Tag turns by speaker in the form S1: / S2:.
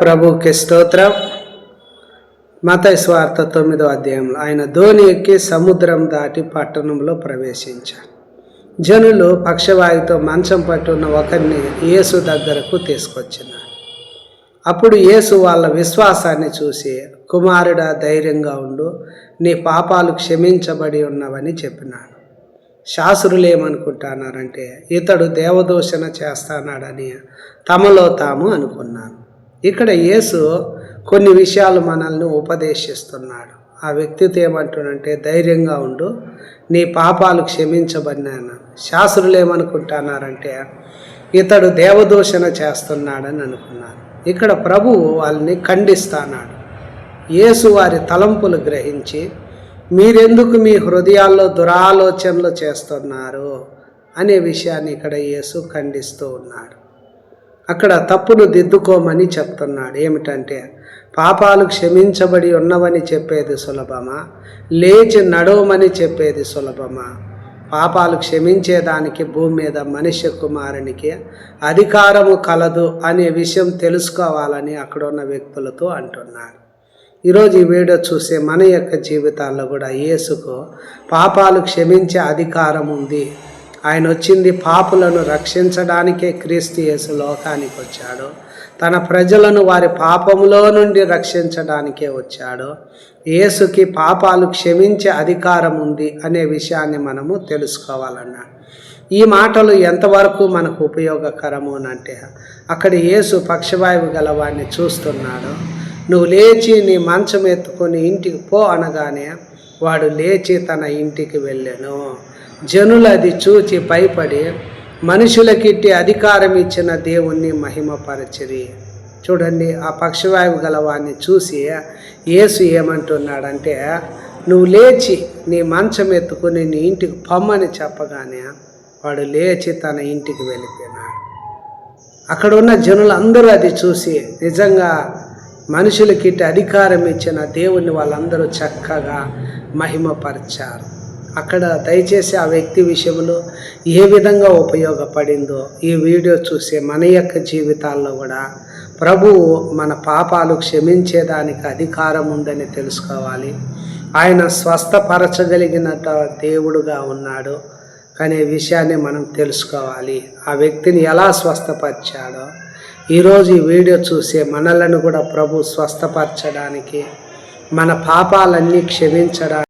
S1: ప్రభుకి స్తోత్రం. మత స్వార్థ తొమ్మిదో అధ్యాయంలో ఆయన ధోని ఎక్కి సముద్రం దాటి పట్టణంలో ప్రవేశించారు. జనులు పక్షవాయుతో మంచం పట్టున్న ఒకరిని యేసు దగ్గరకు తీసుకొచ్చినారు. అప్పుడు యేసు వాళ్ళ విశ్వాసాన్ని చూసి కుమారుడా ధైర్యంగా ఉండు నీ పాపాలు క్షమించబడి ఉన్నవని చెప్పినాడు. శాస్త్రులు ఏమనుకుంటున్నారంటే ఇతడు దేవదూషణ చేస్తానాడని తమలో తాము అనుకున్నాను ఇక్కడ యేసు కొన్ని విషయాలు మనల్ని ఉపదేశిస్తున్నాడు. ఆ వ్యక్తితో ఏమంటున్నంటే ధైర్యంగా ఉండు నీ పాపాలు క్షమించబడినాను శాస్త్రులు ఏమనుకుంటున్నారంటే ఇతడు దేవదూషణ చేస్తున్నాడని అనుకున్నాను ఇక్కడ ప్రభువు వాళ్ళని ఖండిస్తానాడు యేసు వారి తలంపులు గ్రహించి మీరెందుకు మీ హృదయాల్లో దురాలోచనలు చేస్తున్నారు? అనే విషయాన్ని ఇక్కడ యేసు ఖండిస్తూ ఉన్నాడు. అక్కడ తప్పును దిద్దుకోమని చెప్తున్నాడు. ఏమిటంటే పాపాలు క్షమించబడి ఉన్నవని చెప్పేది సులభమా? లేచి నడవమని చెప్పేది సులభమా? పాపాలు క్షమించేదానికి భూమి మీద మనిషి కుమారునికి అధికారము కలదు అనే విషయం తెలుసుకోవాలని అక్కడ ఉన్న వ్యక్తులతో అంటున్నాడు ఈరోజు ఈ వీడియో చూసే మన యొక్క జీవితాల్లో కూడా యేసుకు పాపాలు క్షమించే అధికారం ఉంది. ఆయన వచ్చింది పాపులను రక్షించడానికే క్రీస్తు యేసు లోకానికి వచ్చాడు. తన ప్రజలను వారి పాపములో నుండి రక్షించడానికే వచ్చాడు. యేసుకి పాపాలు క్షమించే అధికారం ఉంది అనే విషయాన్ని మనము తెలుసుకోవాలన్నా. ఈ మాటలు ఎంతవరకు మనకు ఉపయోగకరము అంటే అక్కడ యేసు పక్షవాయువు గలవాడిని చూస్తున్నాడు. నువ్వు లేచి నీ మంచం ఎత్తుకొని ఇంటికి పో అనగానే వాడు లేచి తన ఇంటికి వెళ్ళాను. జనులు అది చూచి భయపడి మనుషులకిట్టి అధికారం ఇచ్చిన దేవుణ్ణి మహిమపరచిరి. చూడండి ఆ పక్షవాయువు గలవాన్ని చూసి యేసు ఏమంటున్నాడంటే నువ్వు లేచి నీ మంచం ఎత్తుకుని నీ ఇంటికి పొమ్మని చెప్పగానే వాడు లేచి తన ఇంటికి వెళ్ళిపోయినాడు. అక్కడ ఉన్న జనులందరూ అది చూసి నిజంగా మనుషులకి అధికారం ఇచ్చిన దేవుణ్ణి వాళ్ళందరూ చక్కగా మహిమపరిచారు. అక్కడ దయచేసి ఆ వ్యక్తి విషయంలో ఏ విధంగా ఉపయోగపడిందో ఈ వీడియో చూసే మన యొక్క జీవితాల్లో కూడా ప్రభువు మన పాపాలు క్షమించేదానికి అధికారం ఉందని తెలుసుకోవాలి. ఆయన స్వస్థపరచగలిగిన దేవుడుగా ఉన్నాడు. అనే విషయాన్ని మనం తెలుసుకోవాలి. ఆ వ్యక్తిని ఎలా స్వస్థపరిచాడో ఈరోజు ఈ వీడియో చూసే మనలను కూడా ప్రభు స్వస్థపరచడానికి మన పాపాలన్నీ క్షమించడానికి